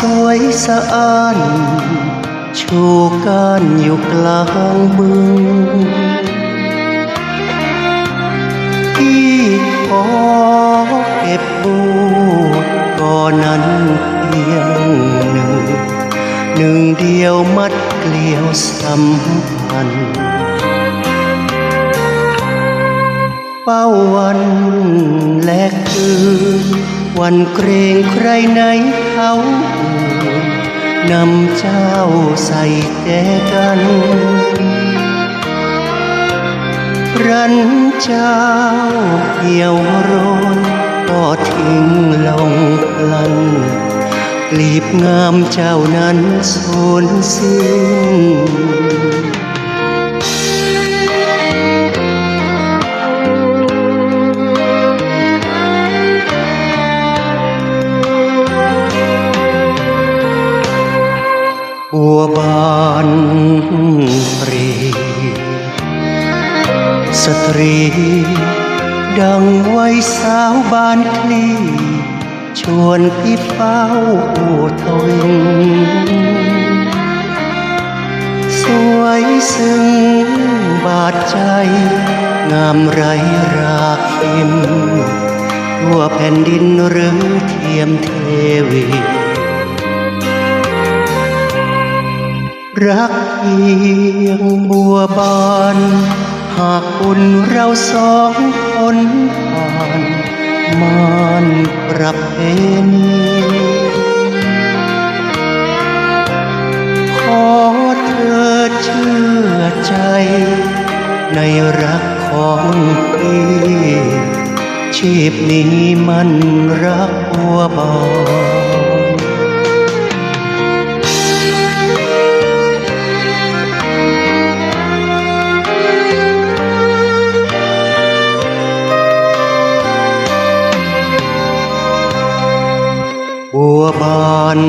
สวยสะอ้านชูการอยู่กลางบึงที่ขอเก็บบูก่อนนั้นเพียงหนึ่ง หนึ่งเดียวมัดเกลียวสัมพันธ์เป้าวันและคืนวันเกรงใครไหน เขาอื่นนำเจ้าใส่แจกัน รันเจ้าเหี่ยวโรนก็ทิ้งลงพลันกลีบงามเจ้านั้นสูญสิ้น บานรี สตรี ดังไว้สาวบานคลี ชวนพี่เฝ้าทนสวยซึ้งบาดใจ งามไรราคิมทั่วแผ่นดินหรือเทียมเทวี รักเพียงบัวบาน หากอุ่นเราสองคนผ่านมานประเพณีขอเธอเชื่อใจ ในรักของพี่ชีพนี้มันรักบัวบาน บาน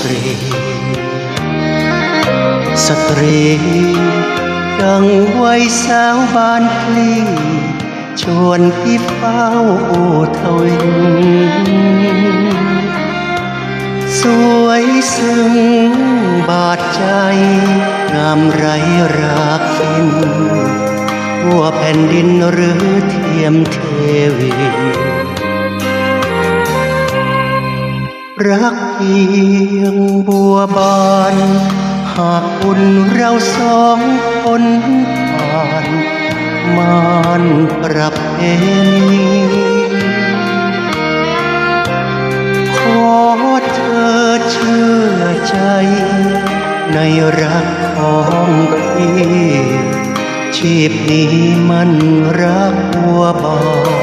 ปรีสตรี ดังไว้สาวบานพลีชวนพี่เฝ้าทวินสวยซึ้งบาดใจ งามไรราคินทั่วแผ่นดินหรือเทียมเทวี รักเพียงบัวบาน หากอุ่นเราสองคนผ่านมานประเพณีขอเธอเชื่อใจ ในรักของพี่ชีพนี้มันรักบัวบาน